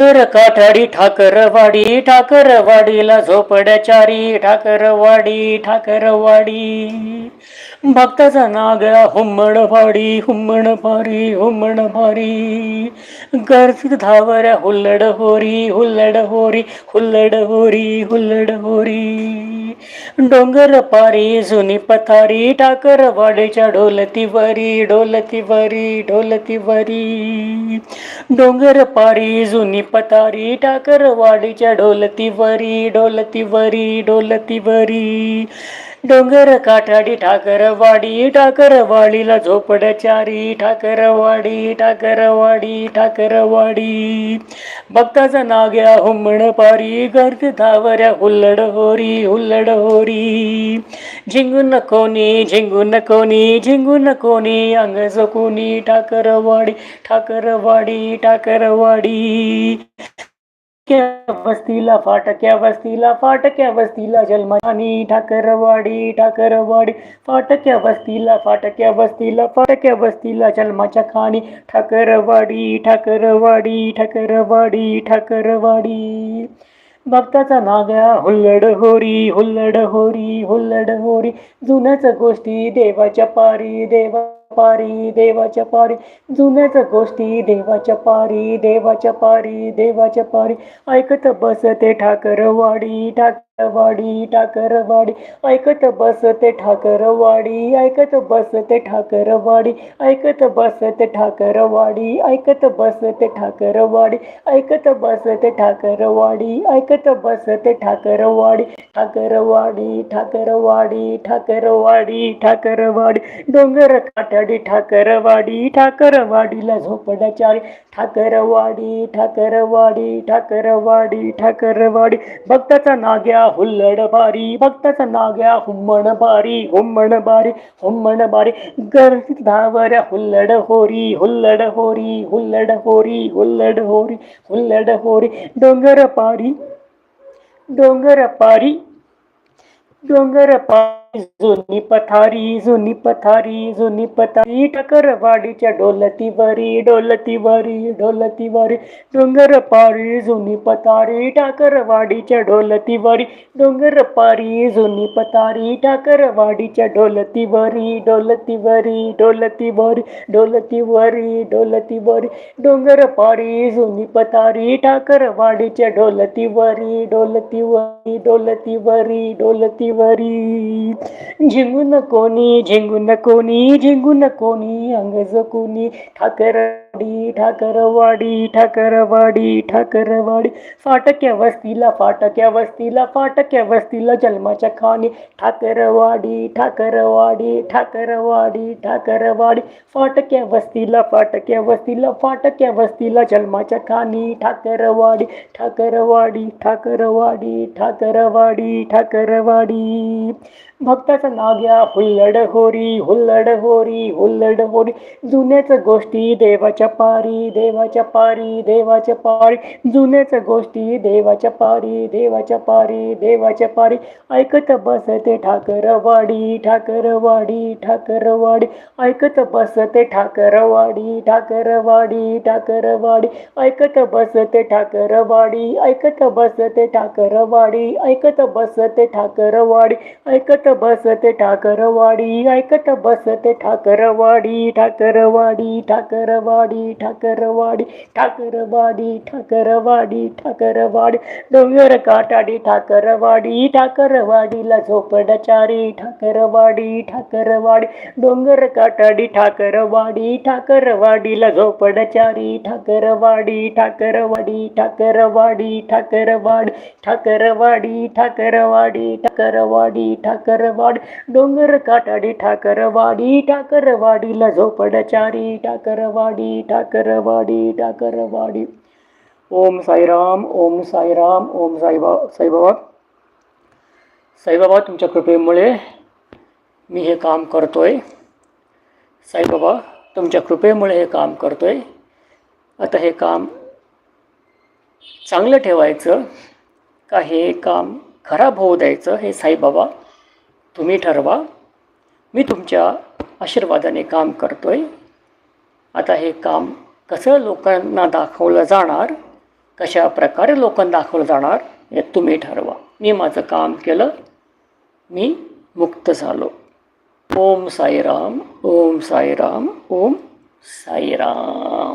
ठाकर काठाडी ठाकरवाडी ठाकरवाडीला झोपड्याचारी ठाकरवाडी ठाकरवाडी. भक्ताचा नागळा हुम्मड भाडी हुम्मड भारी हुम्मड भारी. गर्द धावऱ्या हुल्लड होरी हुल्लड होरी हुल्लड होरी हुल्लड होरी. डोंगर पारी जुनी पथारी ठाकरवाडीच्या ढोलतीवरी ढोलतीवरी ढोलतीवरी डोंगर पारी जुनी पतारी टाकरवाडीच्या ढोलतीवरी ढोलतीवरी ढोलतीवरी डोंगर काठाडी ठाकरवाडी ठाकरवाडीला झोपडचारी ठाकरवाडी ठाकरवाडी ठाकरवाडी. भक्ताचा नाग्या हुम्मण पारी गर्द धावऱ्या हुल्लड होरी हुल्लड होरी. झिंगून कोणी झिंगून कोणी झिंगून कोणी अंग कोणी ठाकरवाडी ठाकरवाडी ठाकरवाडी. फाटक्या वस्तीला फाटक्या वस्तीला फाटक्या वस्तीला जन्मानी ठाकरवाडी ठाकरवाडी. फाटक्या वस्तीला फाटक्या वस्तीला फाटक्या वस्तीला जन्माच्या खाणी. ठाकरवाडी ठाकरवाडी ठाकरवाडी ठाकरवाडी. भक्ताचा नागा हुल्लड होरी हुल्लड होरी हुल्लड होरी. जुन्याच गोष्टी देवाच्या पारी देवा पारी देवाच्या पारी. जुन्याच गोष्टी देवाच्या पारी देवाच्या पारी देवाच्या पारी. ऐकत बसते ठाकरवाडी. ठाकरवाडी ठाकरवाडी. ऐकत बसते ठाकरवाडी ऐकत बसते ठाकरवाडी ऐकत बसते ठाकरवाडी ऐकत बसते ठाकरवाडी ऐकत बसते ठाकरवाडी ऐकत बसते ठाकरवाडी. ठाकरवाडी ठाकरवाडी ठाकरवाडी ठाकरवाडी. डोंगर काठाडी ठाकरवाडी ठाकरवाडीला झोपडाचारी. ठाकरवाडी ठाकरवाडी ठाकरवाडी ठाकरवाडी. भक्ताचा नाग्या ಹುಲ್ಲಡ ಬಾರಿ ಭಕ್ತ ಸನ್ನಾಗ ಹುಮ್ಮಣ ಬಾರಿ ಒಮ್ಮಣ ಬಾರಿ ಒಮ್ಮಣ ಬಾರಿ ಧಾವರ ಹುಲ್ಲಡ ಹೋರಿ ಹುಲ್ಲಡ ಹೋರಿ ಹುಲ್ಲಡ ಹೋರಿ ಹುಲ್ಲಡ ಹೋರಿ ಹುಲ್ಲಡ ಹೋರಿ ಡೊಂಗರ ಪಾರಿ ಡೊಂಗರ ಪಾರಿ ಡೊಂಗರ ಪಾರಿ जुनी पथारी जुनी पथारी जुनी पथारी. टकरवाडीच्या डोलतीवरी डोलतीवरी डोलतीवरी. डोंगर पारी जुनी पथारी. टाकरवाडीच्या डोलतीवरी डोंगर पारी जुनी पथारी. टाकरवाडीच्या डोलतीवरी डोलतीवरी डोलतीवरी डोलतीवरी डोलतीवरी. डोंगर पारी जुनी पथारी. टाकरवाडीच्या डोलतीवरी डोलतीवरी डोलतीवरी डोलतीवरी. झिंगून कोणी झिंगून कोणी झिंगून कोणी अंगज कोणी ठाकरवाडी ठाकरवाडी ठाकरवाडी ठाकरवाडी फाटक्या वस्तीला फाटक्या वस्तीला फाटक्या वस्तीला जन्माच्या खाणी ठाकरवाडी ठाकरवाडी ठाकरवाडी ठाकरवाडी फाटक्या वस्तीला फाटक्या वस्तीला फाटक्या वस्तीला जन्माच्या खाणी ठाकरवाडी ठाकरवाडी ठाकरवाडी ठाकरवाडी ठाकरवाडी भक्ताचा नाग्या हुल्लड होरी हुल्लड होरी हुल्लड होरी. जुन्याच गोष्टी देवाच्या पारी देवाच्या पारी देवाच्या पारी. जुन्याच गोष्टी देवाच्या पारी देवाच्या पारी देवाच्या पारी. ऐकत बसते ठाकरवाडी ठाकरवाडी ठाकरवाडी. ऐकत बसते ठाकरवाडी ठाकरवाडी ठाकरवाडी. ऐकत बसते ठाकरवाडी ऐकत बसते ठाकरवाडी. ऐकत बसते ठाकरवाडी. ऐकत बसते ठाकरवाडी ऐकत बसते ठाकरवाडी ठाकरवाडी ठाकरवाडी ठाकरवाडी ठाकरवाडी ठाकरवाडी ठाकरवाडी डोंगर काटाडी ठाकरवाडी ठाकरवाडीला झोपडचारी ठाकरवाडी ठाकरवाडी डोंगर काटाडी ठाकरवाडी ठाकरवाडीला झोपडचारी ठाकरवाडी ठाकरवाडी ठाकरवाडी ठाकरवाडी ठाकरवाडी ठाकरवाडी ठाकरवाडी ठाकर ठाकरवाड डोंगर काटाडी ठाकरवाडी ठाकरवाडीला झोपडचारी ठाकरवाडी ठाकरवाडी ठाकरवाडी. ओम साईराम ओम साईराम ओम साईबा साईबाबा. साईबाबा तुमच्या कृपेमुळे मी हे काम करतोय. साईबाबा तुमच्या कृपेमुळे हे काम करतोय. आता हे काम चांगलं ठेवायचं का हे काम खराब होऊ द्यायचं हे साईबाबा तुम्ही ठरवा. मी तुमच्या आशीर्वादाने काम करतो आहे आता हे काम कसं लोकांना दाखवलं जाणार कशा प्रकारे लोकांना दाखवलं जाणार हे तुम्ही ठरवा. मी माझं काम केलं. मी मुक्त झालो. ओम साईराम ओम साईराम ओम साईराम.